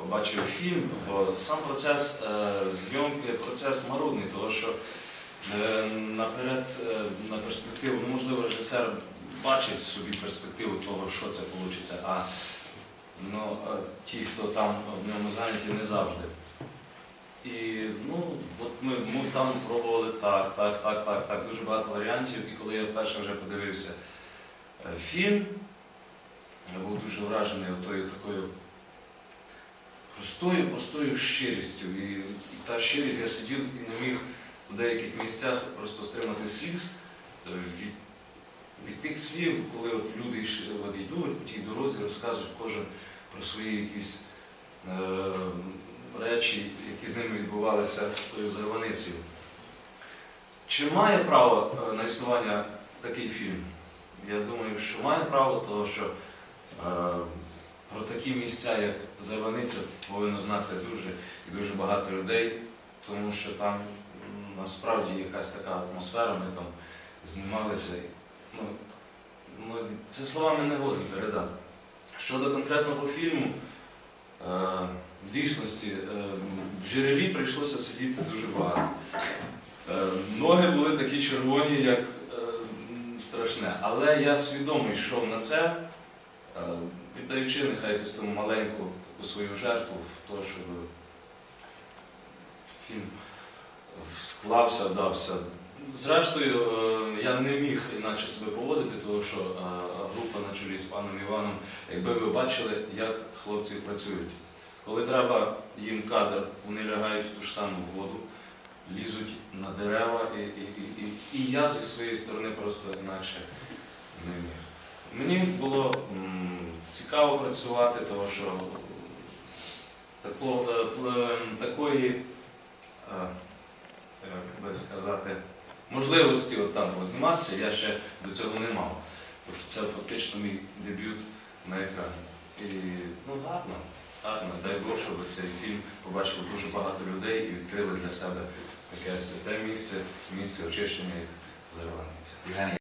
побачив фільм, бо сам процес е, зйомки процес марудний, тому що е, наперед е, на перспективу, ну можливо, режисер бачить собі перспективу того, що це вийде, а ну, ті, хто там в ньому зайняті, не завжди. І ну, от ми, ми там пробували так, так, так, так, так, дуже багато варіантів. І коли я вперше вже подивився фільм, я був дуже вражений отою такою простою, простою щирістю. І, і та щирість я сидів і не міг в деяких місцях просто стримати сліз е, від, від тих слів, коли от люди от йдуть по тій дорозі, розказують кожен про свої якісь е, речі, які з ними відбувалися з тою зарваницею. Чи має право е, на існування такий фільм? Я думаю, що має право, тому що е, такі місця, як Зарваниця, повинно знати дуже і дуже багато людей, тому що там насправді якась така атмосфера, ми там знімалися. Ну, ну, це словами не годно передати. Щодо конкретного фільму, е, в дійсності е, в джерелі прийшлося сидіти дуже багато. Е, Ноги були такі червоні, як страшне. Але я свідомо йшов на це, віддаючи нехай якусь тому маленьку таку свою жертву в те, щоб фільм склався, вдався. Зрештою, е, я не міг інакше себе поводити, тому що е, група на чолі з паном Іваном, якби ви бачили, як хлопці працюють. Коли треба їм кадр, вони лягають в ту ж саму воду, лізуть на дерева, і, і, і, і, і я зі своєї сторони просто інакше не міг. Мені було цікаво працювати, тому що тако, е, е, такої, е, як би сказати, можливості от там позніматися я ще до цього не мав. Тобто це фактично мій дебют на екрані. І ну гарно, гарно. Дай Бог, щоб цей фільм побачило дуже багато людей і відкрили для себе таке святе місце, місце очищення як Зарваниця.